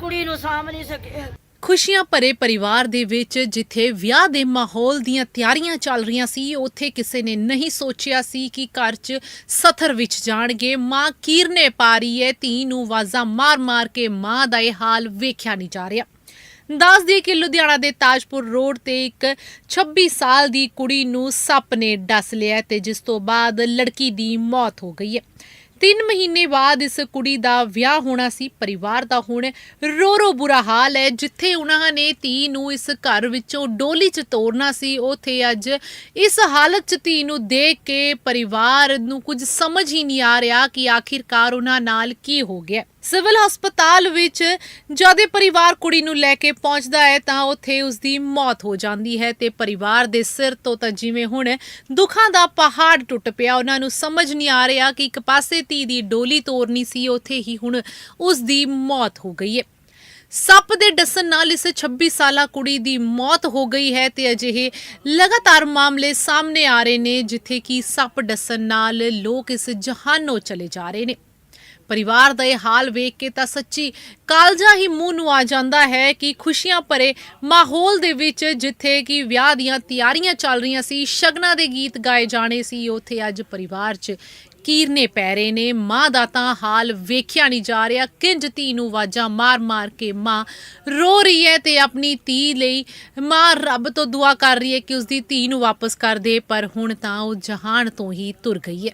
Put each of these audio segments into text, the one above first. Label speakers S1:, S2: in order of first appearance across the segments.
S1: ਕੁੜੀ ਨੂੰ ਸਾਂਭ ਨਹੀਂ ਸਕੇ।
S2: ਖੁਸ਼ੀਆਂ ਭਰੇ ਪਰਿਵਾਰ ਦੇ ਵਿੱਚ ਜਿੱਥੇ ਵਿਆਹ ਦੇ ਮਾਹੌਲ ਦੀਆਂ ਤਿਆਰੀਆਂ ਚੱਲ ਰਹੀਆਂ ਸੀ, ਉੱਥੇ ਕਿਸੇ ਨੇ ਨਹੀਂ ਸੋਚਿਆ ਸੀ ਕਿ ਘਰ 'ਚ ਸਥਰ ਵਿੱਚ ਜਾਣਗੇ। ਮਾਂ ਕੀਰਨੇ ਪਾ ਰਹੀ ਹੈ, ਧੀ ਨੂੰ ਆਵਾਜ਼ਾਂ ਮਾਰ-ਮਾਰ ਕੇ ਮਾਂ ਦਾ ਇਹ ਹਾਲ ਵੇਖਿਆ ਨਹੀਂ ਜਾ ਰਿਹਾ। ਦੱਸ ਦਈਏ ਕਿ ਲੁਧਿਆਣਾ ਦੇ ਤਾਜਪੁਰ ਰੋਡ ਤੇ ਇੱਕ 26 ਸਾਲ ਦੀ ਕੁੜੀ ਨੂੰ ਸੱਪ ਨੇ ਡਸ ਲਿਆ ਤੇ ਜਿਸ ਤੋਂ ਬਾਅਦ ਲੜਕੀ ਦੀ ਮੌਤ ਹੋ ਗਈ ਹੈ। ਤਿੰਨ ਮਹੀਨੇ ਬਾਅਦ ਇਸ ਕੁੜੀ ਦਾ ਵਿਆਹ ਹੋਣਾ ਸੀ, ਪਰਿਵਾਰ ਦਾ ਹੁਣ ਰੋ ਰੋ ਬੁਰਾ ਹਾਲ ਹੈ, ਜਿੱਥੇ ਉਹਨਾਂ ਨੇ ਧੀ ਨੂੰ ਇਸ ਘਰ ਵਿੱਚੋਂ ਡੋਲੀ 'ਚ ਤੋਰਨਾ ਸੀ, ਉਥੇ ਅੱਜ ਇਸ ਹਾਲਤ 'ਚ ਧੀ ਨੂੰ ਦੇਖ ਕੇ ਪਰਿਵਾਰ ਨੂੰ ਕੁਝ ਸਮਝ ਹੀ ਨਹੀਂ ਆ ਰਿਹਾ ਕਿ ਆਖਿਰਕਾਰ ਉਹਨਾਂ ਨਾਲ ਕੀ ਹੋ ਗਿਆ। ਸਿਵਲ ਹਸਪਤਾਲ ਵਿੱਚ ਜਦ ਇਹ ਪਰਿਵਾਰ ਕੁੜੀ ਨੂੰ ਲੈ ਕੇ ਪਹੁੰਚਦਾ ਹੈ ਤਾਂ ਉੱਥੇ ਉਸ ਦੀ ਮੌਤ ਹੋ ਜਾਂਦੀ ਹੈ ਤੇ ਪਰਿਵਾਰ ਦੇ ਸਿਰ ਤੋਂ ਤਾਂ ਜਿਵੇਂ ਹੁਣ ਦੁੱਖਾਂ ਦਾ ਪਹਾੜ ਟੁੱਟ ਪਿਆ, ਉਹਨਾਂ ਨੂੰ ਸਮਝ ਨਹੀਂ ਆ ਰਿਹਾ ਕਿ ਇੱਕ ਪਾਸੇ ਧੀ ਦੀ ਡੋਲੀ ਤੋਰਨੀ ਸੀ, ਉੱਥੇ ਹੀ ਹੁਣ ਉਸ ਦੀ ਮੌਤ ਹੋ ਗਈ ਹੈ। ਸੱਪ ਦੇ ਡਸਣ ਨਾਲ ਇਸ 26 ਸਾਲਾ ਕੁੜੀ ਦੀ ਮੌਤ ਹੋ ਗਈ ਹੈ ਤੇ ਅਜਿਹੇ ਲਗਾਤਾਰ ਮਾਮਲੇ ਸਾਹਮਣੇ ਆ ਰਹੇ ਨੇ, ਜਿੱਥੇ ਕਿ ਸੱਪ ਡਸਣ ਨਾਲ ਲੋਕ ਇਸ ਜਹਾਨੋਂ ਚਲੇ ਜਾ ਰਹੇ ਨੇ। ਪਰਿਵਾਰ ਦਾ ਇਹ ਹਾਲ ਵੇਖ ਕੇ ਤਾਂ ਸੱਚੀ ਕਾਲਜਾ ਹੀ ਮੂੰਹ ਨੂੰ ਆ ਜਾਂਦਾ ਹੈ ਕਿ ਖੁਸ਼ੀਆਂ ਭਰੇ ਮਾਹੌਲ ਦੇ ਵਿੱਚ ਜਿੱਥੇ ਕਿ ਵਿਆਹ ਦੀਆਂ ਤਿਆਰੀਆਂ ਚੱਲ ਰਹੀਆਂ ਸੀ, ਸ਼ਗਨਾਂ ਦੇ ਗੀਤ ਗਾਏ ਜਾਣੇ ਸੀ, ਉੱਥੇ ਅੱਜ ਪਰਿਵਾਰ 'ਚ ਕੀਰਨੇ ਪੈ ਰਹੇ ਨੇ। ਮਾਂ ਦਾ ਤਾਂ ਹਾਲ ਵੇਖਿਆ ਨਹੀਂ ਜਾ ਰਿਹਾ। ਕਿੰਜ ਧੀ ਨੂੰ ਆਵਾਜ਼ਾਂ ਮਾਰ-ਮਾਰ ਕੇ ਮਾਂ ਰੋ ਰਹੀ ਹੈ ਤੇ ਆਪਣੀ ਧੀ ਲਈ ਮਾਂ ਰੱਬ ਤੋਂ ਦੁਆ ਕਰ ਰਹੀ ਹੈ ਕਿ ਉਸਦੀ ਧੀ ਨੂੰ ਵਾਪਸ ਕਰ ਦੇ, ਪਰ ਹੁਣ ਤਾਂ ਉਹ ਜਹਾਨ ਤੋਂ ਹੀ ਤੁਰ ਗਈ ਹੈ।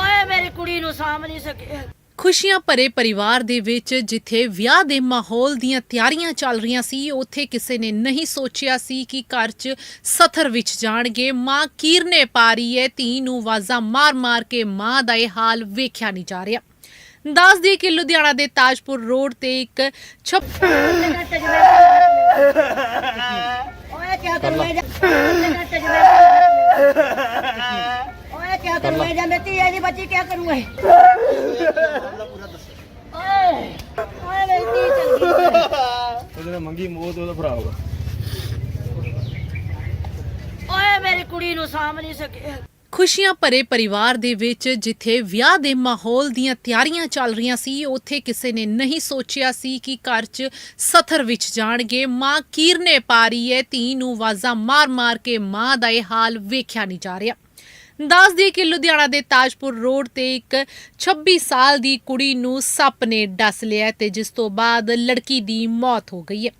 S1: ਓਏ ਮੇਰੀ ਕੁੜੀ ਨੂੰ ਸਾਂਭ ਨਹੀਂ ਸਕੇ।
S2: ਖੁਸ਼ੀਆਂ ਭਰੇ ਪਰਿਵਾਰ ਦੇ ਵਿੱਚ ਜਿੱਥੇ ਵਿਆਹ ਦੇ ਮਾਹੌਲ ਦੀਆਂ ਤਿਆਰੀਆਂ ਚੱਲ ਰਹੀਆਂ ਸੀ ਉੱਥੇ ਕਿਸੇ ਨੇ ਨਹੀਂ ਸੋਚਿਆ ਸੀ ਕਿ ਘਰ 'ਚ ਸਥਰ ਵਿੱਚ ਜਾਣਗੇ। ਮਾਂ ਕੀਰਨੇ ਪਾ ਰਹੀ ਹੈ ਧੀ ਨੂੰ ਆਵਾਜ਼ਾਂ ਮਾਰ-ਮਾਰ ਕੇ ਮਾਂ ਦਾ ਇਹ ਹਾਲ ਵੇਖਿਆ ਨਹੀਂ ਜਾ ਰਿਹਾ। ਦੱਸ ਦਈਏ ਕਿ ਲੁਧਿਆਣਾ ਦੇ ਤਾਜਪੁਰ ਰੋਡ ਤੇ ਇੱਕ 26
S1: ਓਏ ਕੀ ਕਰੂੰ ਮੈਂ ਓਏ ਕੀ ਕਰੂੰ? ਮੈਂ ਜਾਂ ਮੇਰੀ ਹੈ ਜੀ ਬੱਚੀ ਕੀ ਕਰੂੰ ਓਏ ਓਏ ਓਏ ਮੇਰੀ ਧੀ ਚਲ ਗਈ
S3: ਉਹਦੇ ਨਾਲ ਮੰਗੀ ਮੋਹ ਤੇ ਉਹਦਾ ਭਰਾ ਹੋਗਾ
S1: ਓਏ ਮੇਰੀ ਕੁੜੀ ਨੂੰ ਸਾਂਭ ਨਹੀਂ ਸਕੇ
S2: ਖੁਸ਼ੀਆਂ ਭਰੇ ਪਰਿਵਾਰ ਦੇ ਵਿੱਚ ਜਿੱਥੇ ਵਿਆਹ ਦੇ ਮਾਹੌਲ ਦੀਆਂ ਤਿਆਰੀਆਂ ਚੱਲ ਰਹੀਆਂ ਸੀ ਉੱਥੇ ਕਿਸੇ ਨੇ ਨਹੀਂ ਸੋਚਿਆ ਸੀ ਕਿ ਘਰ 'ਚ ਸਥਰ ਵਿੱਚ ਜਾਣਗੇ। ਮਾਂ ਕੀਰਨੇ ਪਾ ਰਹੀ ਹੈ ਧੀ ਨੂੰ ਆਵਾਜ਼ਾਂ ਮਾਰ-ਮਾਰ ਕੇ ਮਾਂ ਦਾ ਇਹ ਹਾਲ ਵੇਖਿਆ ਨਹੀਂ ਜਾ ਰਿਹਾ। ਦੱਸ ਦਈਏ ਕਿ ਲੁਧਿਆਣਾ ਦੇ ਤਾਜਪੁਰ ਰੋਡ ਤੇ ਇੱਕ 26 ਸਾਲ ਦੀ ਕੁੜੀ ਨੂੰ ਸੱਪ ਨੇ ਡਸ ਲਿਆ ਤੇ ਜਿਸ ਤੋਂ ਬਾਅਦ ਲੜਕੀ ਦੀ ਮੌਤ ਹੋ ਗਈ ਹੈ।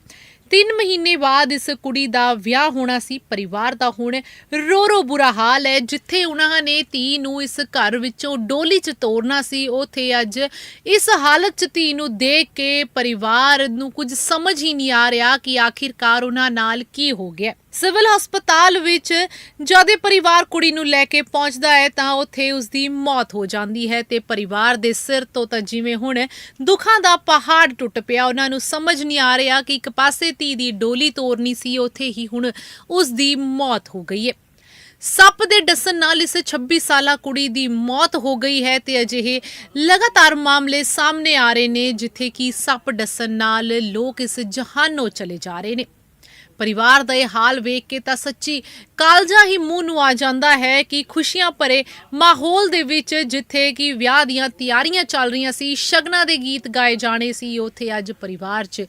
S2: ਤਿੰਨ ਮਹੀਨੇ ਬਾਅਦ ਇਸ ਕੁੜੀ ਦਾ ਵਿਆਹ ਹੋਣਾ ਸੀ, ਪਰਿਵਾਰ ਦਾ ਹੁਣ ਰੋ ਰੋ ਬੁਰਾ ਹਾਲ ਹੈ, ਜਿੱਥੇ ਉਹਨਾਂ ਨੇ ਧੀ ਨੂੰ ਇਸ ਘਰ ਵਿੱਚੋਂ ਡੋਲੀ 'ਚ ਤੋਰਨਾ ਸੀ। ਉਥੇ ਅੱਜ ਇਸ ਹਾਲਤ 'ਚ ਧੀ ਨੂੰ ਦੇਖ ਕੇ ਪਰਿਵਾਰ ਨੂੰ ਕੁਝ ਸਮਝ ਹੀ ਨਹੀਂ ਆ ਰਿਹਾ ਕਿ ਆਖਿਰਕਾਰ ਉਹਨਾਂ ਨਾਲ ਕੀ ਹੋ ਗਿਆ। ਸਿਵਲ ਹਸਪਤਾਲ ਵਿੱਚ ਜਦ ਇਹ ਪਰਿਵਾਰ ਕੁੜੀ ਨੂੰ ਲੈ ਕੇ ਪਹੁੰਚਦਾ ਹੈ ਤਾਂ ਉੱਥੇ ਉਸ ਦੀ ਮੌਤ ਹੋ ਜਾਂਦੀ ਹੈ ਤੇ ਪਰਿਵਾਰ ਦੇ ਸਿਰ ਤੋਂ ਤਾਂ ਜਿਵੇਂ ਹੁਣ ਦੁੱਖਾਂ ਦਾ ਪਹਾੜ ਟੁੱਟ ਪਿਆ, ਉਹਨਾਂ ਨੂੰ ਸਮਝ ਨਹੀਂ ਆ ਰਿਹਾ ਕਿ ਇੱਕ ਪਾਸੇ ਧੀ ਦੀ ਡੋਲੀ ਤੋਰਨੀ ਸੀ, ਉੱਥੇ ਹੀ ਹੁਣ ਉਸ ਦੀ ਮੌਤ ਹੋ ਗਈ ਹੈ। ਸੱਪ ਦੇ ਡਸਣ ਨਾਲ ਇਸ 26 ਸਾਲਾ ਕੁੜੀ ਦੀ ਮੌਤ ਹੋ ਗਈ ਹੈ ਤੇ ਅਜਿਹੇ ਲਗਾਤਾਰ ਮਾਮਲੇ ਸਾਹਮਣੇ ਆ ਰਹੇ ਨੇ, ਜਿੱਥੇ ਕਿ ਸੱਪ ਡਸਣ ਨਾਲ ਲੋਕ ਇਸ ਜਹਾਨੋਂ ਚਲੇ ਜਾ ਰਹੇ ਨੇ। ਪਰਿਵਾਰ ਦਾ ਇਹ ਹਾਲ ਵੇਖ ਕੇ ਤਾਂ ਸੱਚੀ ਕਾਲਜਾ ਹੀ ਮੂੰਹ ਨੂੰ ਆ ਜਾਂਦਾ ਹੈ ਕਿ ਖੁਸ਼ੀਆਂ ਭਰੇ ਮਾਹੌਲ ਦੇ ਵਿੱਚ ਜਿੱਥੇ ਕਿ ਵਿਆਹ ਦੀਆਂ ਤਿਆਰੀਆਂ ਚੱਲ ਰਹੀਆਂ ਸੀ ਸ਼ਗਨਾਂ ਦੇ ਗੀਤ ਗਾਏ ਜਾਣੇ ਸੀ ਉੱਥੇ ਅੱਜ ਪਰਿਵਾਰ 'ਚ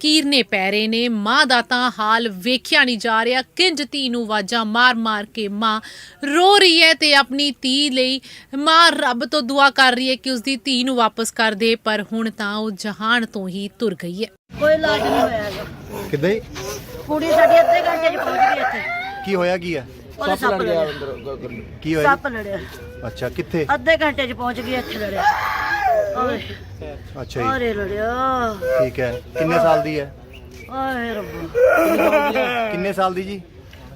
S2: ਕੀਰਨੇ ਪੈ ਰਹੇ ਨੇ। ਮਾਂ ਦਾ ਤਾਂ ਹਾਲ ਵੇਖਿਆ ਨਹੀਂ ਜਾ ਰਿਹਾ। ਕਿੰਜ ਧੀ ਨੂੰ ਆਵਾਜ਼ਾਂ ਮਾਰ-ਮਾਰ ਕੇ ਮਾਂ ਰੋ ਰਹੀ ਹੈ ਤੇ ਆਪਣੀ ਧੀ ਲਈ ਮਾਂ ਰੱਬ ਤੋਂ ਦੁਆ ਕਰ ਰਹੀ ਹੈ ਕਿ ਉਸਦੀ ਧੀ ਨੂੰ ਵਾਪਸ ਕਰ ਦੇ ਪਰ ਹੁਣ ਤਾਂ ਉਹ ਜਹਾਨ ਤੋਂ ਹੀ ਤੁਰ ਗਈ ਹੈ।
S1: ਕੋਈ ਇਲਾਜ ਨਹੀਂ ਹੋਇਆ ਹੈਗਾ।
S3: ਕਿੱਦਾਂ ਹੀ
S1: ਕੁੜੀ ਸਾਡੀ ਅੱਧੇ ਘੰਟੇ 'ਚ ਪਹੁੰਚ ਗਈ ਇੱਥੇ।
S3: ਕੀ ਹੋਇਆ ਕੀ ਹੈ
S1: ਉਹਨੇ ਸੱਪ ਲੜਿਆ
S3: ਕੀ ਹੋਇਆ
S1: ਸੱਪ ਲੜਿਆ?
S3: ਅੱਛਾ ਕਿੱਥੇ?
S1: ਅੱਧੇ ਘੰਟੇ 'ਚ ਪਹੁੰਚ ਗਈ ਇੱਥੇ ਲੜਿਆ। ਓਏ।
S3: ਅੱਛਾ ਜੀ।
S1: ਆਰੇ ਲੜਿਆ।
S3: ਠੀਕ ਹੈ। ਕਿੰਨੇ ਸਾਲ ਦੀ ਹੈ?
S1: ਓਏ ਰੱਬਾ।
S3: ਕਿੰਨੇ ਸਾਲ ਦੀ ਜੀ?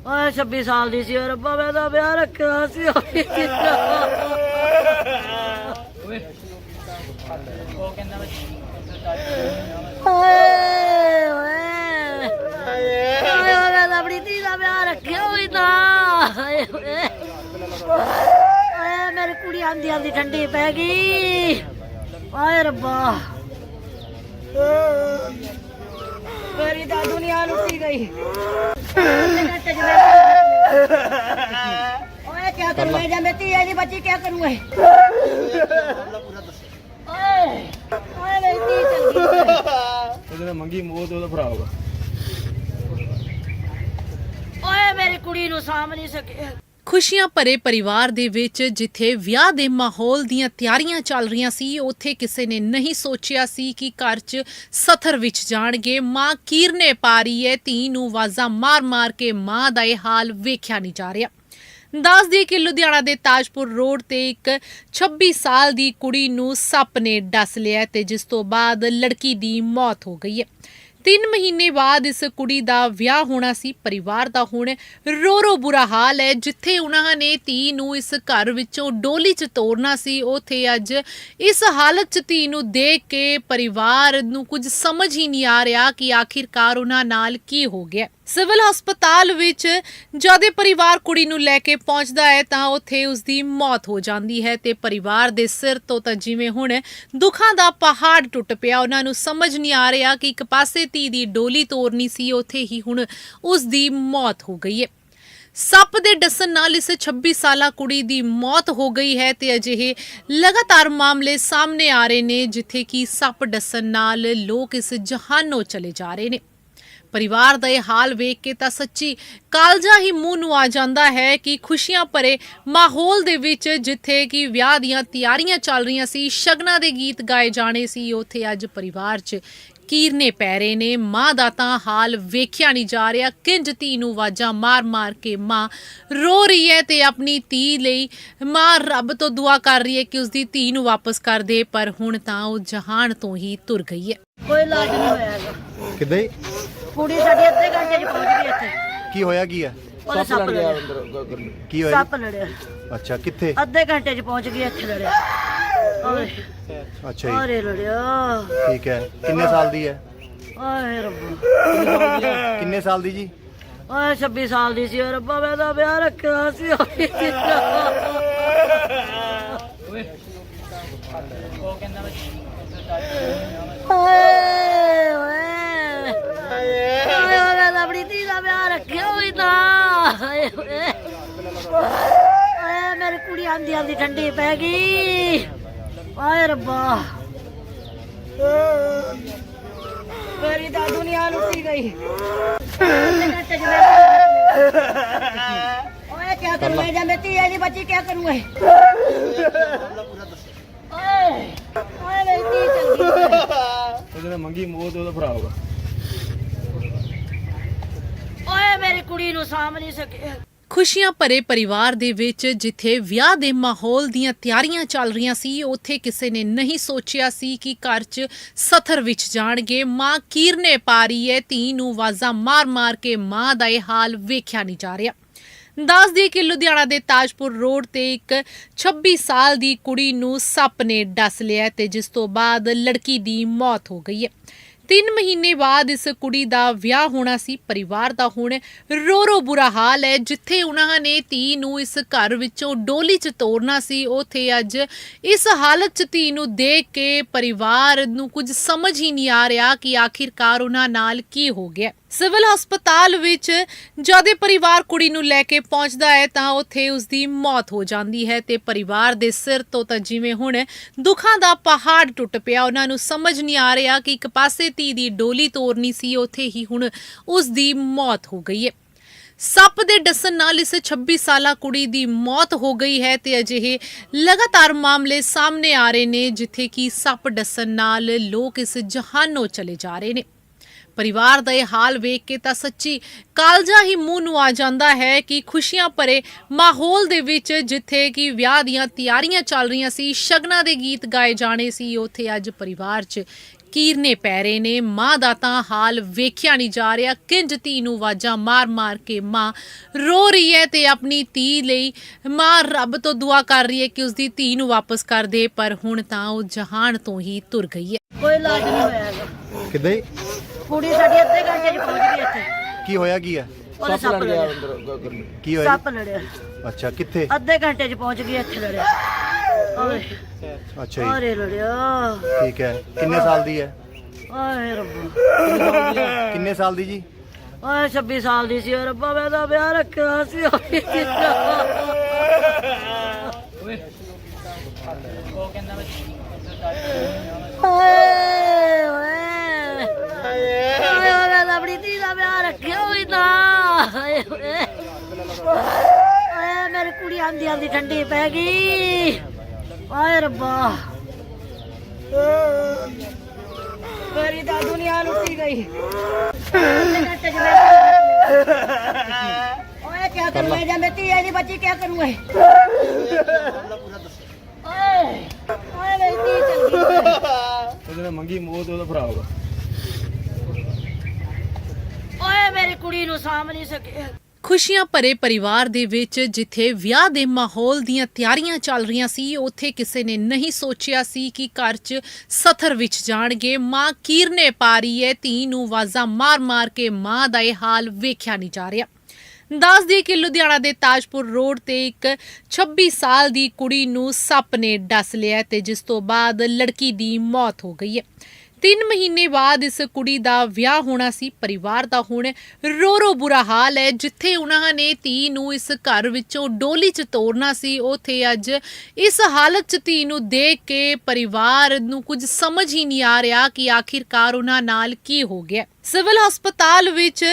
S1: ਓਏ 26 ਸਾਲ ਦੀ ਸੀ। ਓਏ ਰੱਬਾ ਮੈਂ ਤਾਂ ਵਿਆਹ ਰੱਖਿਆ ਸੀ। ਓਏ ਓਏ ਓਏ। ਓਏ ਮੈਂ ਤਾਂ ਆਪਣੀ ਧੀ ਦਾ ਵਿਆਹ ਰੱਖਿਆ ਹੋਈ ਤਾਂ। ਓਏ ਓਏ ਓਏ ਮੇਰੀ ਕੁੜੀ ਆਂਦੀ ਆਂਦੀ ਠੰਡੀ ਪੈ ਗਈ। ਓਏ ਰੱਬਾ। ਮੇਰੀ ਤਾਂ ਦੁਨੀਆ ਲੁੱਟੀ ਗਈ। ਓਏ ਕੀ ਕਰੂੰ ਮੈਂ ਜਾਂ ਮੇਰੀ ਧੀ ਹੈ ਜੀ ਬੱਚੀ ਕੀ ਕਰੂੰ ਓਏ ਓਏ ਓਏ
S4: ਉਹਨੇ ਮੰਗੀ ਮੋਹ ਤੇ ਉਹਦਾ ਭਰਾ ਵਾ
S1: ਓਏ ਮੇਰੀ ਕੁੜੀ ਨੂੰ ਸਾਂਭ ਨਹੀਂ ਸਕੇ
S2: ਖੁਸ਼ੀਆਂ ਭਰੇ ਪਰਿਵਾਰ ਦੇ ਵਿੱਚ ਜਿੱਥੇ ਵਿਆਹ ਦੇ ਮਾਹੌਲ ਦੀਆਂ ਤਿਆਰੀਆਂ ਚੱਲ ਰਹੀਆਂ ਸੀ, ਉੱਥੇ ਕਿਸੇ ਨੇ ਨਹੀਂ ਸੋਚਿਆ ਸੀ ਕਿ ਘਰ 'ਚ ਸਥਰ ਵਿੱਚ ਜਾਣਗੇ। ਮਾਂ ਕੀਰਨੇ ਪਾ ਰਹੀ ਹੈ, ਧੀ ਨੂੰ ਆਵਾਜ਼ਾਂ ਮਾਰ-ਮਾਰ ਕੇ ਮਾਂ ਦਾ ਇਹ ਹਾਲ ਵੇਖਿਆ ਨਹੀਂ ਜਾ ਰਿਹਾ। ਦੱਸ ਦਈਏ ਕਿ ਲੁਧਿਆਣਾ ਦੇ ਤਾਜਪੁਰ ਰੋਡ ਤੇ ਇੱਕ 26 ਸਾਲ ਦੀ ਕੁੜੀ ਨੂੰ ਸੱਪ ਨੇ ਡਸ ਲਿਆ ਤੇ ਜਿਸ ਤੋਂ ਬਾਅਦ ਲੜਕੀ ਦੀ ਮੌਤ ਹੋ ਗਈ ਹੈ। ਤਿੰਨ ਮਹੀਨੇ ਬਾਅਦ ਇਸ ਕੁੜੀ ਦਾ ਵਿਆਹ ਹੋਣਾ ਸੀ, ਪਰਿਵਾਰ ਦਾ ਹੁਣ ਰੋ ਰੋ ਬੁਰਾ ਹਾਲ ਹੈ, ਜਿੱਥੇ ਉਹਨਾਂ ਨੇ ਧੀ ਨੂੰ ਇਸ ਘਰ ਵਿੱਚੋਂ ਡੋਲੀ 'ਚ ਤੋਰਨਾ ਸੀ, ਉਥੇ ਅੱਜ ਇਸ ਹਾਲਤ 'ਚ ਧੀ ਨੂੰ ਦੇਖ ਕੇ ਪਰਿਵਾਰ ਨੂੰ ਕੁਝ ਸਮਝ ਹੀ ਨਹੀਂ ਆ ਰਿਹਾ ਕਿ ਆਖਿਰਕਾਰ ਉਹਨਾਂ ਨਾਲ ਕੀ ਹੋ ਗਿਆ। ਸਿਵਲ ਹਸਪਤਾਲ ਵਿੱਚ ਜਦ ਇਹ ਪਰਿਵਾਰ ਕੁੜੀ ਨੂੰ ਲੈ ਕੇ ਪਹੁੰਚਦਾ ਹੈ ਤਾਂ ਉੱਥੇ ਉਸ ਦੀ ਮੌਤ ਹੋ ਜਾਂਦੀ ਹੈ ਤੇ ਪਰਿਵਾਰ ਦੇ ਸਿਰ ਤੋਂ ਤਾਂ ਜਿਵੇਂ ਹੁਣ ਦੁੱਖਾਂ ਦਾ ਪਹਾੜ ਟੁੱਟ ਪਿਆ, ਉਹਨਾਂ ਨੂੰ ਸਮਝ ਨਹੀਂ ਆ ਰਿਹਾ ਕਿ ਇੱਕ ਪਾਸੇ ਧੀ ਦੀ ਡੋਲੀ ਤੋਰਨੀ ਸੀ, ਉੱਥੇ ਹੀ ਹੁਣ ਉਸ ਦੀ ਮੌਤ ਹੋ ਗਈ ਹੈ। ਸੱਪ ਦੇ ਡਸਣ ਨਾਲ ਇਸ 26 ਸਾਲਾ ਕੁੜੀ ਦੀ ਮੌਤ ਹੋ ਗਈ ਹੈ ਤੇ ਅਜਿਹੇ ਲਗਾਤਾਰ ਮਾਮਲੇ ਸਾਹਮਣੇ ਆ ਰਹੇ ਨੇ, ਜਿੱਥੇ ਕਿ ਸੱਪ ਡਸਣ ਨਾਲ ਲੋਕ ਇਸ ਜਹਾਨੋਂ ਚਲੇ ਜਾ ਰਹੇ ਨੇ। ਪਰਿਵਾਰ ਦਾ ਇਹ ਹਾਲ ਵੇਖ ਕੇ ਤਾਂ ਸੱਚੀ ਕਾਲਜਾ ਹੀ ਮੂੰਹ ਨੂੰ ਆ ਜਾਂਦਾ ਹੈ ਕਿ ਖੁਸ਼ੀਆਂ ਭਰੇ ਮਾਹੌਲ ਦੇ ਵਿੱਚ ਜਿੱਥੇ ਕਿ ਵਿਆਹ ਦੀਆਂ ਤਿਆਰੀਆਂ ਚੱਲ ਰਹੀਆਂ ਸੀ ਸ਼ਗਨਾਂ ਦੇ ਗੀਤ ਗਾਏ ਜਾਣੇ ਸੀ ਉੱਥੇ ਅੱਜ ਪਰਿਵਾਰ 'ਚ ਕੀਰਨੇ ਪੈ ਰਹੇ ਨੇ। ਮਾਂ ਦਾ ਤਾਂ ਹਾਲ ਵੇਖਿਆ ਨਹੀਂ ਜਾ ਰਿਹਾ। ਕਿੰਜ ਧੀ ਨੂੰ ਆਵਾਜ਼ਾਂ ਮਾਰ-ਮਾਰ ਕੇ ਮਾਂ ਰੋ ਰਹੀ ਹੈ ਤੇ ਆਪਣੀ ਧੀ ਲਈ ਮਾਂ ਰੱਬ ਤੋਂ ਦੁਆ ਕਰ ਰਹੀ ਹੈ ਕਿ ਉਸਦੀ ਧੀ ਨੂੰ ਵਾਪਸ ਕਰ ਦੇ ਪਰ ਹੁਣ ਤਾਂ ਉਹ ਜਹਾਨ ਤੋਂ ਹੀ ਤੁਰ ਗਈ ਹੈ।
S1: ਕੋਈ ਇਲਾਜ ਨਹੀਂ ਹੋਇਆ ਹੈਗਾ।
S3: ਕਿੱਦਾਂ?
S1: ਕੁੜੀ ਸਾਡੀ ਅੱਧੇ ਘੰਟੇ 'ਚ ਪਹੁੰਚ ਗਈ ਇੱਥੇ।
S3: ਕੀ ਹੋਇਆ ਕੀ ਹੈ
S1: ਉਹਨੇ
S4: ਸੱਪ
S1: ਸੱਪ
S4: ਲੜ ਗਿਆ
S1: ਲੜਿਆ
S3: ਕੀ ਹੋਇਆ?
S1: ਸੱਪ ਲੜਿਆ?
S3: ਅੱਛਾ ਕਿੱਥੇ?
S1: ਅੱਧੇ ਘੰਟੇ 'ਚ ਪਹੁੰਚ ਗਈ ਇੱਥੇ ਲੜਿਆ। ਓਏ।
S3: ਅੱਛਾ ਜੀ।
S1: ਓਰੇ ਲੜਿਆ।
S3: ਠੀਕ ਹੈ। ਕਿੰਨੇ ਸਾਲ ਦੀ ਹੈ?
S1: ਓਏ ਰੱਬਾ।
S3: ਕਿੰਨੇ ਸਾਲ ਦੀ ਜੀ?
S1: ਓਏ 26 ਸਾਲ ਦੀ ਸੀ ਓਏ ਰੱਬਾ ਮੈਂ ਤਾਂ ਵਿਆਹ ਰੱਖਿਆ ਸੀ। ਓਏ ਓਏ। ਹਾਏ ਓਏ ਮੈਂ ਤਾਂ ਆਪਣੀ ਧੀ ਦਾ ਵਿਆਹ ਰੱਖਿਆ ਹੋਈ ਤਾਂ। ਹਾਏ। ਓਏ ਓਏ ਮੇਰੀ ਕੁੜੀ ਆਂਦੀ ਆਂਦੀ ਠੰਡੀ ਪੈ ਗਈ। ਹਾਏ ਰੱਬਾ। ਮੇਰੀ ਤਾਂ ਦੁਨੀਆ ਲੁੱਟੀ ਗਈ। ਓਏ ਕੀ ਕਰੂੰ ਮੈਂ ਜਾਂ ਮੈਂ ਧੀ ਆਈ ਬੱਚੀ ਕੀ ਕਰੂੰ ਓਏ ਓਏ ਮੇਰੀ ਧੀ ਚੰਗੀ ਉਹ
S4: ਜਿਹੜਾ ਮੰਗੀ ਮੋਹ ਤੇ ਉਹਦਾ ਭਰਾ ਹੋਗਾ
S1: ਓਏ ਮੇਰੀ ਕੁੜੀ ਨੂੰ ਸਾਂਭ ਨਹੀਂ ਸਕਿਆ
S2: ਖੁਸ਼ੀਆਂ ਭਰੇ ਪਰਿਵਾਰ ਦੇ ਵਿੱਚ ਜਿੱਥੇ ਵਿਆਹ ਦੇ ਮਾਹੌਲ ਦੀਆਂ ਤਿਆਰੀਆਂ ਚੱਲ ਰਹੀਆਂ ਸੀ, ਉੱਥੇ ਕਿਸੇ ਨੇ ਨਹੀਂ ਸੋਚਿਆ ਸੀ ਕਿ ਘਰ 'ਚ ਸਥਰ ਵਿੱਚ ਜਾਣਗੇ। ਮਾਂ ਕੀਰਨੇ ਪਾ ਰਹੀ ਹੈ, ਧੀ ਨੂੰ ਵਾਜ਼ਾਂ ਮਾਰ-ਮਾਰ ਕੇ ਮਾਂ ਦਾ ਇਹ ਹਾਲ ਵੇਖਿਆ ਨਹੀਂ ਜਾ ਰਿਹਾ। ਦੱਸ ਦੀ ਕਿ ਲੁਧਿਆਣਾ ਦੇ ਤਾਜਪੁਰ ਰੋਡ ਤੇ ਇੱਕ 26 ਸਾਲ ਦੀ ਕੁੜੀ ਨੂੰ ਸੱਪ ਨੇ ਡਸ ਲਿਆ ਤੇ ਜਿਸ ਤੋਂ ਬਾਅਦ ਲੜਕੀ ਦੀ ਮੌਤ ਹੋ ਗਈ ਹੈ। ਤਿੰਨ ਮਹੀਨੇ ਬਾਅਦ ਇਸ ਕੁੜੀ ਦਾ ਵਿਆਹ ਹੋਣਾ ਸੀ, ਪਰਿਵਾਰ ਦਾ ਹੁਣ ਰੋ ਰੋ ਬੁਰਾ ਹਾਲ ਹੈ, ਜਿੱਥੇ ਉਹਨਾਂ ਨੇ ਧੀ ਨੂੰ ਇਸ ਘਰ ਵਿੱਚੋਂ ਡੋਲੀ 'ਚ ਤੋਰਨਾ ਸੀ, ਉਥੇ ਅੱਜ ਇਸ ਹਾਲਤ 'ਚ ਧੀ ਨੂੰ ਦੇਖ ਕੇ ਪਰਿਵਾਰ ਨੂੰ ਕੁਝ ਸਮਝ ਹੀ ਨਹੀਂ ਆ ਰਿਹਾ ਕਿ ਆਖਿਰਕਾਰ ਉਹਨਾਂ ਨਾਲ ਕੀ ਹੋ ਗਿਆ। ਸਿਵਲ ਹਸਪਤਾਲ ਵਿੱਚ ਜਦ ਇਹ ਪਰਿਵਾਰ ਕੁੜੀ ਨੂੰ ਲੈ ਕੇ ਪਹੁੰਚਦਾ ਹੈ, ਤਾਂ ਉੱਥੇ ਉਸ ਦੀ ਮੌਤ ਹੋ ਜਾਂਦੀ ਹੈ ਤੇ ਪਰਿਵਾਰ ਦੇ ਸਿਰ ਤੋਂ ਤਾਂ ਜਿਵੇਂ ਹੁਣ ਦੁੱਖਾਂ ਦਾ ਪਹਾੜ ਟੁੱਟ ਪਿਆ, ਉਹਨਾਂ ਨੂੰ ਸਮਝ ਨਹੀਂ ਆ ਰਿਹਾ ਕਿ ਇੱਕ ਪਾਸੇ ਧੀ ਦੀ ਡੋਲੀ ਤੋਰਨੀ ਸੀ, ਉੱਥੇ ਹੀ ਹੁਣ ਉਸ ਦੀ ਮੌਤ ਹੋ ਗਈ ਹੈ। ਸੱਪ ਦੇ ਡਸਣ ਨਾਲ ਇਸ 26 ਸਾਲਾ ਕੁੜੀ ਦੀ ਮੌਤ ਹੋ ਗਈ ਹੈ ਤੇ ਅਜਿਹੇ ਲਗਾਤਾਰ ਮਾਮਲੇ ਸਾਹਮਣੇ ਆ ਰਹੇ ਨੇ, ਜਿੱਥੇ ਕਿ ਸੱਪ ਡਸਣ ਨਾਲ ਲੋਕ ਇਸ ਜਹਾਨੋਂ ਚਲੇ ਜਾ ਰਹੇ ਨੇ। ਪਰਿਵਾਰ ਦਾ ਇਹ ਹਾਲ ਵੇਖ ਕੇ ਤਾਂ ਸੱਚੀ ਕਾਲਜਾ ਹੀ ਮੂੰਹ ਨੂੰ ਆ ਜਾਂਦਾ ਹੈ ਕਿ ਖੁਸ਼ੀਆਂ ਭਰੇ ਮਾਹੌਲ ਦੇ ਵਿੱਚ ਜਿੱਥੇ ਕਿ ਵਿਆਹ ਦੀਆਂ ਤਿਆਰੀਆਂ ਚੱਲ ਰਹੀਆਂ ਸੀ ਸ਼ਗਨਾਂ ਦੇ ਗੀਤ ਗਾਏ ਜਾਣੇ ਸੀ ਉੱਥੇ ਅੱਜ ਪਰਿਵਾਰ 'ਚ ਕੀਰਨੇ ਪੈ ਰਹੇ ਨੇ। ਮਾਂ ਦਾ ਤਾਂ ਹਾਲ ਵੇਖਿਆ ਨਹੀਂ ਜਾ ਰਿਹਾ। ਕਿੰਜ ਧੀ ਨੂੰ ਆਵਾਜ਼ਾਂ ਮਾਰ-ਮਾਰ ਕੇ ਮਾਂ ਰੋ ਰਹੀ ਹੈ ਤੇ ਆਪਣੀ ਧੀ ਲਈ ਮਾਂ ਰੱਬ ਤੋਂ ਦੁਆ ਕਰ ਰਹੀ ਹੈ ਕਿ ਉਸਦੀ ਧੀ ਨੂੰ ਵਾਪਸ ਕਰ ਦੇ ਪਰ ਹੁਣ ਤਾਂ ਉਹ ਜਹਾਨ ਤੋਂ ਹੀ ਤੁਰ ਗਈ ਹੈ।
S1: ਕੋਈ ਇਲਾਜ ਨਹੀਂ ਹੋਇਆ ਹੈਗਾ।
S3: ਕਿੱਦਾਂ ਜੀ?
S1: ਕੁੜੀ ਸਾਡੀ ਅੱਧੇ ਘੰਟੇ 'ਚ ਪਹੁੰਚ ਗਈ ਇੱਥੇ।
S3: ਕੀ ਹੋਇਆ ਕੀ ਹੈ?
S1: ਉਹਨੇ
S4: ਸੱਪ
S1: ਸੱਪ
S4: ਲੜ ਗਿਆ
S1: ਲੜਿਆ
S3: ਕੀ ਹੋਇਆ
S1: ਸੱਪ ਲੜਿਆ?
S3: ਅੱਛਾ ਕਿੱਥੇ?
S1: ਅੱਧੇ ਘੰਟੇ 'ਚ ਪਹੁੰਚ ਗਈ ਇੱਥੇ ਲੜਿਆ। ਓਏ
S3: ਅੱਛਾ ਜੀ।
S1: ਓਰੇ ਲੜਿਆ।
S3: ਠੀਕ ਹੈ। ਕਿੰਨੇ ਸਾਲ ਦੀ ਹੈ?
S1: ਓਏ ਰੱਬਾ।
S3: ਕਿੰਨੇ ਸਾਲ ਦੀ ਜੀ?
S1: ਓਏ 26 ਸਾਲ ਦੀ ਸੀ। ਓਏ ਰੱਬਾ ਮੈਂ ਤਾਂ ਵਿਆਹ ਰੱਖਿਆ ਸੀ। ਓਏ। ਓਏ ਓਏ ਹਾਏ। ਮੇਰੀ ਕੁੜੀ ਆਂਦੀ ਆਂਦੀ ਠੰਡੀ ਪੈ ਗਈ। ਓਏ ਰੱਬਾ। ਮੇਰੀ ਤਾਂ ਦੁਨੀਆ ਲੁੱਟੀ ਗਈ। ਓਏ ਕੀ ਕਰੂੰ ਮੈਂ ਜਾਂ ਮੇਤੀ, ਇਹ ਬੱਚੀ ਕੀ ਕਰੂੰ ਓਏ ਓਏ, ਮੇਰੀ ਤੀ ਚਲ ਗਈ
S4: ਉਹਦੇ ਮੰਗੀ ਮੋਤ ਉਹਦਾ ਭਰਾ ਹੋਗਾ
S1: ਓਏ ਮੇਰੀ ਕੁੜੀ ਨੂੰ ਸਾਂਭ ਨਹੀਂ ਸਕੇ
S2: ਖੁਸ਼ੀਆਂ ਭਰੇ ਪਰਿਵਾਰ ਦੇ ਵਿੱਚ ਜਿੱਥੇ ਵਿਆਹ ਦੇ ਮਾਹੌਲ ਦੀਆਂ ਤਿਆਰੀਆਂ ਚੱਲ ਰਹੀਆਂ ਸੀ, ਉੱਥੇ ਕਿਸੇ ਨੇ ਨਹੀਂ ਸੋਚਿਆ ਸੀ ਕਿ ਘਰ 'ਚ ਸਥਰ ਵਿੱਚ ਜਾਣਗੇ। ਮਾਂ ਕੀਰਨੇ ਪਾ ਹੈ, ਧੀ ਨੂੰ ਵਾਜ਼ਾਂ ਮਾਰ-ਮਾਰ ਕੇ ਮਾਂ ਦਾ ਇਹ ਹਾਲ ਵੇਖਿਆ ਨਹੀਂ ਜਾ ਰਿਹਾ। ਦੱਸ ਦੀ ਕਿ ਲੁਧਿਆਣਾ ਦੇ ਤਾਜਪੁਰ ਰੋਡ ਤੇ ਇੱਕ 26 ਸਾਲ ਦੀ ਕੁੜੀ ਨੂੰ ਸੱਪ ਨੇ ਡਸ ਲਿਆ ਤੇ ਜਿਸ ਤੋਂ ਬਾਅਦ ਲੜਕੀ ਦੀ ਮੌਤ ਹੋ ਗਈ ਹੈ। ਤਿੰਨ ਮਹੀਨੇ ਬਾਅਦ ਇਸ ਕੁੜੀ ਦਾ ਵਿਆਹ ਹੋਣਾ ਸੀ, ਪਰਿਵਾਰ ਦਾ ਹੁਣ ਰੋ ਰੋ ਬੁਰਾ ਹਾਲ ਹੈ, ਜਿੱਥੇ ਉਹਨਾਂ ਨੇ ਧੀ ਨੂੰ ਇਸ ਘਰ ਵਿੱਚੋਂ ਡੋਲੀ 'ਚ ਤੋਰਨਾ ਸੀ, ਉਥੇ ਅੱਜ ਇਸ ਹਾਲਤ 'ਚ ਧੀ ਨੂੰ ਦੇਖ ਕੇ ਪਰਿਵਾਰ ਨੂੰ ਕੁਝ ਸਮਝ ਹੀ ਨਹੀਂ ਆ ਰਿਹਾ ਕਿ ਆਖਿਰਕਾਰ ਉਹਨਾਂ ਨਾਲ ਕੀ ਹੋ ਗਿਆ। ਸਿਵਲ ਹਸਪਤਾਲ ਵਿੱਚ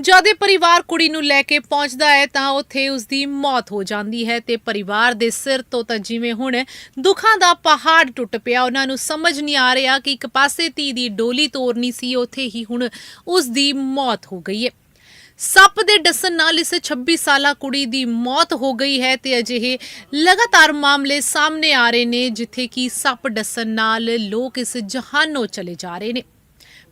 S2: ਜਦ ਇਹ ਪਰਿਵਾਰ ਕੁੜੀ ਨੂੰ ਲੈ ਕੇ ਪਹੁੰਚਦਾ ਹੈ ਤਾਂ ਉੱਥੇ ਉਸ ਦੀ ਮੌਤ ਹੋ ਜਾਂਦੀ ਹੈ ਤੇ ਪਰਿਵਾਰ ਦੇ ਸਿਰ ਤੋਂ ਤਾਂ ਜਿਵੇਂ ਹੁਣ ਦੁੱਖਾਂ ਦਾ ਪਹਾੜ ਟੁੱਟ ਪਿਆ, ਉਹਨਾਂ ਨੂੰ ਸਮਝ ਨਹੀਂ ਆ ਰਿਹਾ ਕਿ ਇੱਕ ਪਾਸੇ ਧੀ ਦੀ ਡੋਲੀ ਤੋਰਨੀ ਸੀ, ਉੱਥੇ ਹੀ ਹੁਣ ਉਸ ਦੀ ਮੌਤ ਹੋ ਗਈ ਹੈ। ਸੱਪ ਦੇ ਡਸਣ ਨਾਲ ਇਸ 26 ਸਾਲਾ ਕੁੜੀ ਦੀ ਮੌਤ ਹੋ ਗਈ ਹੈ ਤੇ ਅਜਿਹੇ ਲਗਾਤਾਰ ਮਾਮਲੇ ਸਾਹਮਣੇ ਆ ਰਹੇ ਨੇ, ਜਿੱਥੇ ਕਿ ਸੱਪ ਡਸਣ ਨਾਲ ਲੋਕ ਇਸ ਜਹਾਨੋਂ ਚਲੇ ਜਾ ਰਹੇ ਨੇ।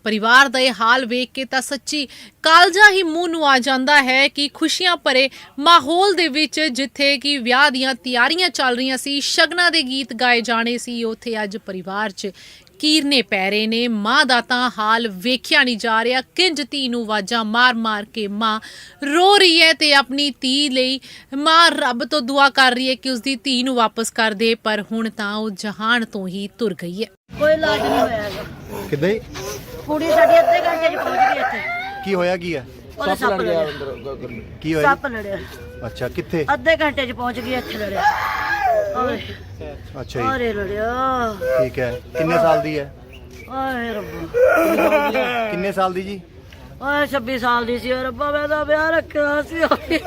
S2: ਪਰਿਵਾਰ ਦਾ ਇਹ ਹਾਲ ਵੇਖ ਕੇ ਤਾਂ ਸੱਚੀ ਕਾਲਜਾ ਹੀ ਮੂੰਹ ਨੂੰ ਆ ਜਾਂਦਾ ਹੈ ਕਿ ਖੁਸ਼ੀਆਂ ਭਰੇ ਮਾਹੌਲ ਦੇ ਵਿੱਚ ਜਿੱਥੇ ਕਿ ਵਿਆਹ ਦੀਆਂ ਤਿਆਰੀਆਂ ਚੱਲ ਰਹੀਆਂ ਸੀ, ਸ਼ਗਨਾਂ ਦੇ ਗੀਤ ਗਾਏ ਜਾਣੇ ਸੀ, ਉੱਥੇ ਅੱਜ ਪਰਿਵਾਰ 'ਚ ਕੀਰਨੇ ਪੈ ਰਹੇ ਨੇ। ਮਾਂ ਦਾ ਤਾਂ ਹਾਲ ਵੇਖਿਆ ਨਹੀਂ ਜਾ ਰਿਹਾ। ਕਿੰਜ ਧੀ ਨੂੰ ਵਾਜਾਂ ਮਾਰ-ਮਾਰ ਕੇ ਮਾਂ ਰੋ ਰਹੀ ਹੈ ਤੇ ਆਪਣੀ ਧੀ ਲਈ ਮਾਂ ਰੱਬ ਤੋਂ ਦੁਆ ਕਰ ਰਹੀ ਹੈ ਕਿ ਉਸ ਧੀ ਨੂੰ ਵਾਪਸ ਕਰ ਦੇ, ਪਰ ਹੁਣ ਤਾਂ ਉਹ ਜਹਾਨ ਤੋਂ ਹੀ ਤੁਰ ਗਈ ਹੈ।
S1: ਕੋਈ ਲਾਜ ਨਹੀਂ ਹੋਇਆਗਾ
S3: ਕਿੱਦਾਂ ਜੀ?
S1: ਕੁੜੀ ਸਾਡੀ ਅੱਧੇ ਘੰਟੇ 'ਚ ਪਹੁੰਚ ਗਈ ਇੱਥੇ।
S3: ਕੀ ਹੋਇਆ ਕੀ ਹੈ
S1: ਉਹਨੇ ਸੱਪ ਲੜਿਆ
S3: ਕੀ ਹੋਇਆ
S1: ਸੱਪ ਲੜਿਆ।
S3: ਅੱਛਾ ਕਿੱਥੇ?
S1: ਅੱਧੇ ਘੰਟੇ 'ਚ ਪਹੁੰਚ ਗਈ ਇੱਥੇ ਲੜਿਆ। ਓਏ।
S3: ਅੱਛਾ ਜੀ।
S1: ਓਰੇ ਲੜਿਆ।
S3: ਠੀਕ ਹੈ। ਕਿੰਨੇ ਸਾਲ ਦੀ ਹੈ?
S1: ਓਏ ਰੱਬਾ।
S3: ਕਿੰਨੇ ਸਾਲ ਦੀ ਜੀ?
S1: ਓਏ 26 ਸਾਲ ਦੀ ਸੀ। ਓਏ ਰੱਬਾ ਮੈਂ ਤਾਂ ਵਿਆਹ ਰੱਖਿਆ ਸੀ। ਓਏ।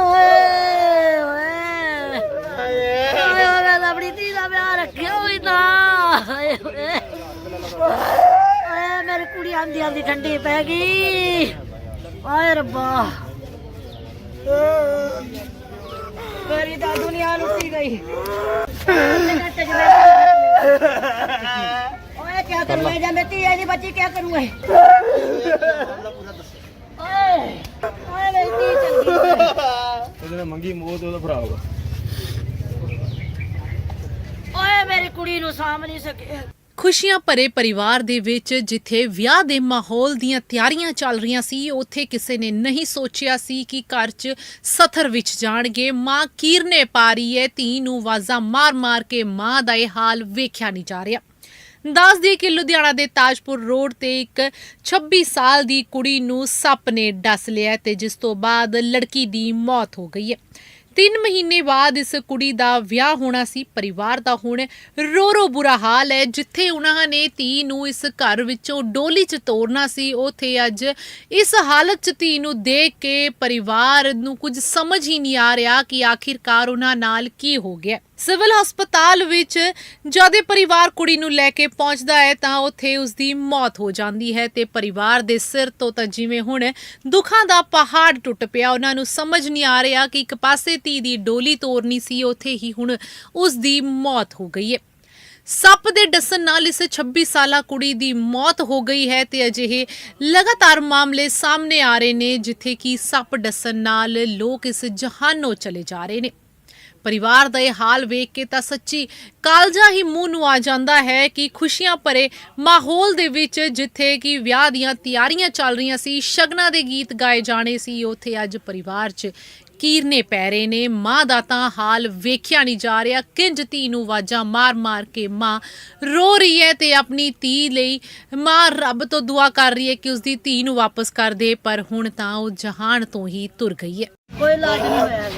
S1: ਓਏ ਵੀ ਆਂਦੀ ਆਂਦੀ ਠੰਡੀ ਪੈ ਗਈ। ਆਏ ਰੱਬਾ। ਮੇਰੀ ਤਾਂ ਦੁਨੀਆ ਲੁੱਟੀ ਗਈ। ਓਏ ਕੀ ਕਰੂੰ ਮੈਂ? ਜਾਂ ਮੇਤੀ ਇਹਦੀ ਬੱਚੀ ਕੀ ਕਰੂੰ ਏ
S4: ਓਏ ਮੇਰੀ ਮੰਗੀ ਮੌਤ ਉਹਦਾ ਭਰਾ ਹੋਗਾ
S1: ਓਏ ਮੇਰੀ ਕੁੜੀ ਨੂੰ ਸਾਂਭ ਨਹੀਂ ਸਕਿਆ
S2: ਖੁਸ਼ੀਆਂ ਭਰੇ ਪਰਿਵਾਰ ਦੇ ਵਿੱਚ ਜਿੱਥੇ ਵਿਆਹ ਦੇ ਮਾਹੌਲ ਦੀਆਂ ਤਿਆਰੀਆਂ ਚੱਲ ਰਹੀਆਂ ਸੀ, ਉੱਥੇ ਕਿਸੇ ਨੇ ਨਹੀਂ ਸੋਚਿਆ ਸੀ ਕਿ ਘਰ 'ਚ ਸਥਰ ਵਿੱਚ ਜਾਣਗੇ। ਮਾਂ ਕੀਰਨੇ ਪਾ ਰਹੀ ਹੈ, ਧੀ ਨੂੰ ਵਾਜ਼ਾਂ ਮਾਰ-ਮਾਰ ਕੇ ਮਾਂ ਦਾ ਇਹ ਹਾਲ ਵੇਖਿਆ ਨਹੀਂ ਜਾ ਰਿਹਾ। ਦੱਸ ਦਈਏ ਕਿ ਲੁਧਿਆਣਾ ਦੇ ਤਾਜਪੁਰ ਰੋਡ ਤੇ ਇੱਕ 26 ਸਾਲ ਦੀ ਕੁੜੀ ਨੂੰ ਸੱਪ ਨੇ ਡਸ ਲਿਆ ਤੇ ਜਿਸ ਤੋਂ ਬਾਅਦ ਲੜਕੀ ਦੀ ਮੌਤ ਹੋ ਗਈ ਹੈ। ਤਿੰਨ ਮਹੀਨੇ ਬਾਅਦ ਇਸ ਕੁੜੀ ਦਾ ਵਿਆਹ ਹੋਣਾ ਸੀ, ਪਰਿਵਾਰ ਦਾ ਹੁਣ ਰੋ ਰੋ ਬੁਰਾ ਹਾਲ ਹੈ, ਜਿੱਥੇ ਉਹਨਾਂ ਨੇ ਧੀ ਨੂੰ ਇਸ ਘਰ ਵਿੱਚੋਂ ਡੋਲੀ 'ਚ ਤੋਰਨਾ ਸੀ, ਉਥੇ ਅੱਜ ਇਸ ਹਾਲਤ 'ਚ ਧੀ ਨੂੰ ਦੇਖ ਕੇ ਪਰਿਵਾਰ ਨੂੰ ਕੁਝ ਸਮਝ ਹੀ ਨਹੀਂ ਆ ਰਿਹਾ ਕਿ ਆਖਿਰਕਾਰ ਉਹਨਾਂ ਨਾਲ ਕੀ ਹੋ ਗਿਆ। ਸਿਵਲ ਹਸਪਤਾਲ ਵਿੱਚ ਜਦ ਇਹ ਪਰਿਵਾਰ ਕੁੜੀ ਨੂੰ ਲੈ ਕੇ ਪਹੁੰਚਦਾ ਹੈ ਤਾਂ ਉੱਥੇ ਉਸ ਦੀ ਮੌਤ ਹੋ ਜਾਂਦੀ ਹੈ ਤੇ ਪਰਿਵਾਰ ਦੇ ਸਿਰ ਤੋਂ ਤਾਂ ਜਿਵੇਂ ਹੁਣ ਦੁੱਖਾਂ ਦਾ ਪਹਾੜ ਟੁੱਟ ਪਿਆ, ਉਹਨਾਂ ਨੂੰ ਸਮਝ ਨਹੀਂ ਆ ਰਿਹਾ ਕਿ ਇੱਕ ਪਾਸੇ ਧੀ ਦੀ ਡੋਲੀ ਤੋਰਨੀ ਸੀ, ਉੱਥੇ ਹੀ ਹੁਣ ਉਸ ਦੀ ਮੌਤ ਹੋ ਗਈ ਹੈ। ਸੱਪ ਦੇ ਡਸਣ ਨਾਲ ਇਸ 26 ਸਾਲਾ ਕੁੜੀ ਦੀ ਮੌਤ ਹੋ ਗਈ ਹੈ ਤੇ ਅਜਿਹੇ ਲਗਾਤਾਰ ਮਾਮਲੇ ਸਾਹਮਣੇ ਆ ਰਹੇ ਨੇ, ਜਿੱਥੇ ਕਿ ਸੱਪ ਡਸਣ ਨਾਲ ਲੋਕ ਇਸ ਜਹਾਨੋਂ ਚਲੇ ਜਾ ਰਹੇ ਨੇ। ਪਰਿਵਾਰ ਦਾ ਇਹ ਹਾਲ ਵੇਖ ਕੇ ਤਾਂ ਸੱਚੀ ਕਾਲਜਾ ਹੀ ਮੂੰਹ ਨੂੰ ਆ ਜਾਂਦਾ ਹੈ ਕਿ ਖੁਸ਼ੀਆਂ ਭਰੇ ਮਾਹੌਲ ਦੇ ਵਿੱਚ ਜਿੱਥੇ ਕਿ ਵਿਆਹ ਦੀਆਂ ਤਿਆਰੀਆਂ ਚੱਲ ਰਹੀਆਂ ਸੀ, ਸ਼ਗਨਾਂ ਦੇ ਗੀਤ ਗਾਏ ਜਾਣੇ ਸੀ, ਉੱਥੇ ਅੱਜ ਪਰਿਵਾਰ 'ਚ ਕੀਰਨੇ ਪੈ ਰਹੇ ਨੇ। ਮਾਂ ਦਾ ਤਾਂ ਹਾਲ ਵੇਖਿਆ ਨਹੀਂ ਜਾ ਰਿਹਾ। ਕਿੰਜ ਧੀ ਨੂੰ ਵਾਜਾਂ ਮਾਰ-ਮਾਰ ਕੇ ਮਾਂ ਰੋ ਰਹੀ ਹੈ ਤੇ ਆਪਣੀ ਧੀ ਲਈ ਮਾਂ ਰੱਬ ਤੋਂ ਦੁਆ ਕਰ ਰਹੀ ਹੈ ਕਿ ਉਸਦੀ ਧੀ ਨੂੰ ਵਾਪਸ ਕਰ ਦੇ, ਪਰ ਹੁਣ ਤਾਂ ਉਹ ਜਹਾਨ ਤੋਂ ਹੀ ਤੁਰ ਗਈ ਹੈ।
S1: ਕੋਈ ਇਲਾਜ ਨਹੀਂ ਹੋਇਆ